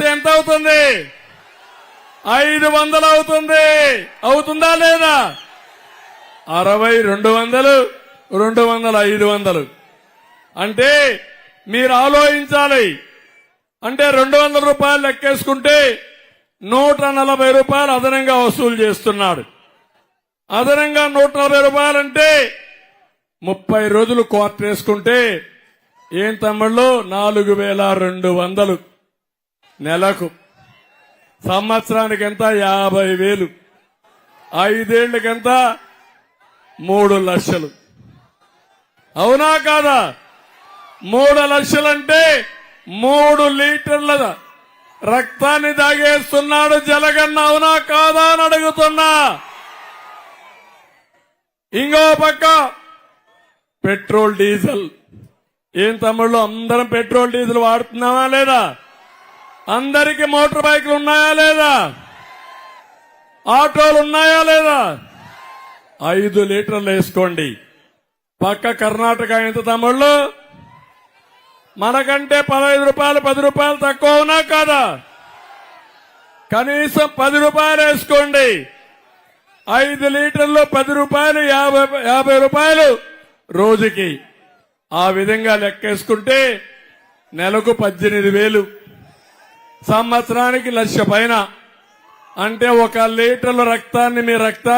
ఎంత అవుతుంది? ఐదు వందలు అవుతుంది. అవుతుందా లేదా? అరవై రెండు వందలు రెండు వందలు ఐదు వందలు. అంటే మీరు ఆలోచించాలి. అంటే రెండు వందల రూపాయలు లెక్కేసుకుంటే నూట నలభై రూపాయలు అదనంగా వసూలు చేస్తున్నాడు. అదనంగా నూట నలభై రూపాయలంటే ముప్పై రోజులు కోర్టు వేసుకుంటే ఏం తమ్ముళ్ళు? నాలుగు వేల రెండు వందలు. నెలకు సంవత్సరానికి ఎంత యాభై వేలు. ఐదేళ్ళకెంత మూడు లక్షలు. అవునా కాదా? మూడు లక్షలంటే మూడు లీటర్ల రక్తాన్ని తాగేస్తున్నాడు జలగన్న అవునా కాదా అని అడుగుతున్నా. ఇంకో పక్క పెట్రోల్ డీజిల్. ఏం తమ్ముళ్ళు అందరం పెట్రోల్ డీజిల్ వాడుతున్నామా లేదా? అందరికి మోటార్ బైకులు ఉన్నాయా లేదా? ఆటోలు ఉన్నాయా లేదా? ఐదు లీటర్లు వేసుకోండి. పక్క కర్ణాటక ఎంత తమ్ముళ్ళు? మనకంటే పదహైదు రూపాయలు పది రూపాయలు తక్కువ ఉన్నా కాదా? కనీసం పది రూపాయలు వేసుకోండి. ఐదు లీటర్లు పది రూపాయలు యాభై యాభై రూపాయలు రోజుకి. ఆ విధంగా లెక్కేసుకుంటే నెలకు పద్దెనిమిది వేలు. సంవత్సరానికి లక్ష పైన. అంటే ఒక లీటర్ల రక్తాన్ని మీ రక్తాన్ని